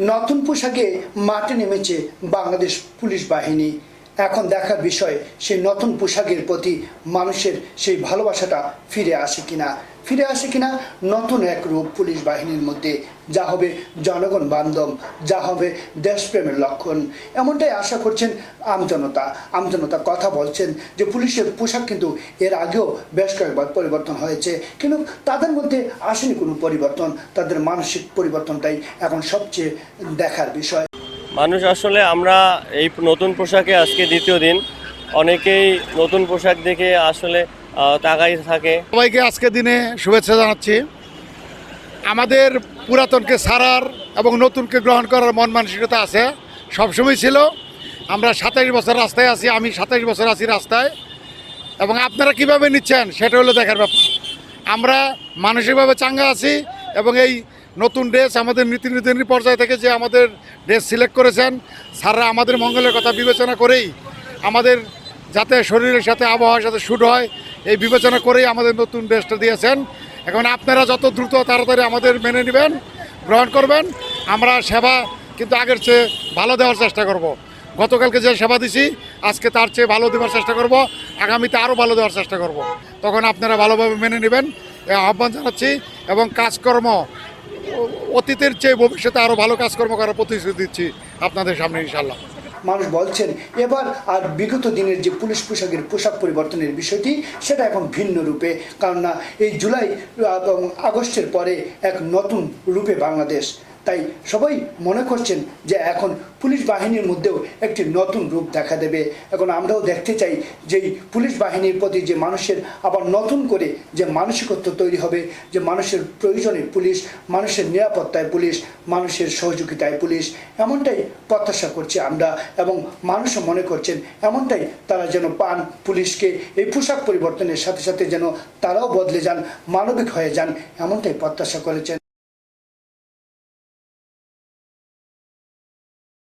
নতুন পোশাকে মাঠে নেমেছে বাংলাদেশ পুলিশ বাহিনী। এখন দেখার বিষয়, সেই নতুন পোশাকের প্রতি মানুষের সেই ভালোবাসাটা ফিরে আসে কিনা? ফিরে আসে কিনা? নতুন এক রূপ পুলিশ বাহিনীর মধ্যে। যা হবে জনগণ বান্ধব, যা হবে দেশপ্রেমের লক্ষণ। এমনটাই আশা করছেন আমজনতা। আমজনতা কথা বলছেন যে পুলিশের পোশাক কিন্তু এর আগেও বেশ কয়েকবার পরিবর্তন হয়েছে। কিন্তু তাদের মধ্যে আসেনি কোনো পরিবর্তন। তাদের মানসিক পরিবর্তনটাই এখন সবচেয়ে দেখার বিষয়। মানুষ আসলে আমরা এই নতুন পোশাকে আজকে দ্বিতীয় দিন। অনেকেই নতুন পোশাক দেখে আসলে তাকাই থাকে। সবাইকে আজকে দিনে শুভেচ্ছা জানাচ্ছি। আমাদের পুরাতনকে সারার এবং নতুনকে গ্রহণ করার মন মানসিকতা আছে, সবসময় ছিল। আমরা সাতাইশ বছর রাস্তায় আছি, আমি সাতাইশ বছর আছি রাস্তায়। এবং আপনারা কীভাবে নিচ্ছেন, সেটা হলো দেখার ব্যাপার। আমরা মানসিকভাবে চাঙ্গা আছি এবং এই নতুন ড্রেস, আমাদের নীতি নির্ধারণী পর্যায় থেকে যে আমাদের ড্রেস সিলেক্ট করেছেন, স্যাররা আমাদের মঙ্গলের কথা বিবেচনা করেই আমাদের যাতে শরীরের সাথে আবহাওয়ার সাথে শুট হয়, এই বিবেচনা করেই আমাদের নতুন ড্রেসটা দিয়েছেন এখন আপনারা যত দ্রুত তাড়াতাড়ি আমাদের মেনে নেবেন, গ্রহণ করবেন, আমরা সেবা কিন্তু আগের চেয়ে ভালো দেওয়ার চেষ্টা করব। গতকালকে যে সেবা দিছি, আজকে তার চেয়ে ভালো দেওয়ার চেষ্টা করব, আগামীতে আরও ভালো দেওয়ার চেষ্টা করব। তখন আপনারা ভালোভাবে মেনে নেবেন আহ্বান জানাচ্ছি এবং কাজকর্ম অতীতের চেয়ে ভবিষ্যতে আরও ভালো কাজকর্ম করার প্রতিশ্রুতি দিচ্ছি আপনাদের সামনে ইনশাল্লাহ মানুষ বলছেন, এবার আর বিগত দিনের যে পুলিশ পোশাকের পোশাক পরিবর্তনের বিষয়টি, সেটা এখন ভিন্ন রূপে। কারণ না এই জুলাই এবং আগস্টের পরে এক নতুন রূপে বাংলাদেশ তাই সবাই মনে করছেন যে এখন পুলিশ বাহিনীর মধ্যেও একটি নতুন রূপ দেখা দেবে। এখন আমরাও দেখতে চাই যে পুলিশ বাহিনীর প্রতি যে মানুষের আবার নতুন করে যে মানসিকত্ব তৈরি হবে, যে মানুষের প্রয়োজনে পুলিশ, মানুষের নিরাপত্তায় পুলিশ, মানুষের সহযোগিতায় পুলিশ, এমনটাই প্রত্যাশা করছি আমরা এবং মানুষও মনে করছেন এমনটাই তারা যেন পান পুলিশকে, এই পোশাক পরিবর্তনের সাথে সাথে যেন তারাও বদলে যান, মানবিক হয়ে যান, এমনটাই প্রত্যাশা করেছেন।